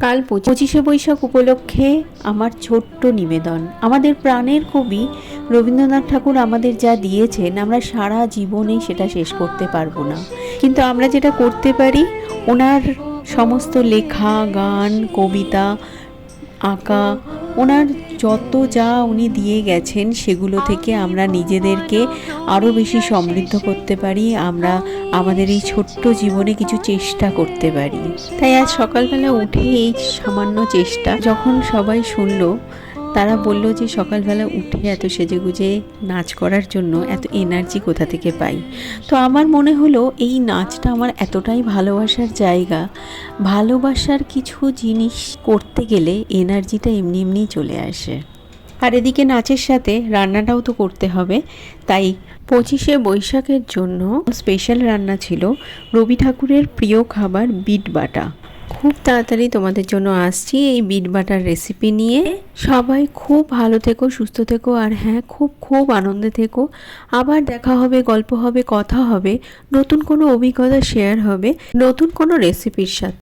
কাল পঁচি- পঁচিশে বৈশাখ উপলক্ষে আমার ছোট্ট নিবেদন। আমাদের প্রাণের কবি রবীন্দ্রনাথ ঠাকুর আমাদের যা দিয়েছেন, আমরা সারা জীবনেই সেটা শেষ করতে পারব না। কিন্তু আমরা যেটা করতে পারি, ওনার সমস্ত লেখা, গান, কবিতা, আঁকা ওনার যত যা উনি দিয়ে গেছেন, সেগুলো থেকে আমরা নিজেদেরকে আরও বেশি সমৃদ্ধ করতে পারি, আমরা আমাদের এই ছোট্ট জীবনে কিছু চেষ্টা করতে পারি। তাই আজ সকালবেলা উঠে এই সামান্য চেষ্টা, যখন সবাই শুনলো তারা বলল যে সকালবেলা উঠে এত সেজেগুজে নাচ করার জন্য এত এনার্জি কোথা থেকে পাই? তো আমার মনে হলো এই নাচটা আমার এতটাই ভালোবাসার জায়গা। ভালোবাসার কিছু জিনিস করতে গেলে এনার্জিটা এমনি এমনি চলে আসে। আর এদিকে নাচের সাথে রান্নাটাও তো করতে হবে। তাই পঁচিশে বৈশাখের জন্য স্পেশাল রান্না ছিল রবি ঠাকুরের প্রিয় খাবার বিট বাটা। খুব তাড়াতাড়ি তোমাদের জন্য আসছি এই বিট বাটার রেসিপি নিয়ে। সবাই খুব ভালো থেকো, সুস্থ থেকো, আর হ্যাঁ খুব খুব আনন্দে থেকো। আবার দেখা হবে, গল্প হবে, কথা হবে, নতুন কোনো অভিজ্ঞতা শেয়ার হবে, নতুন কোনো রেসিপির সাথে।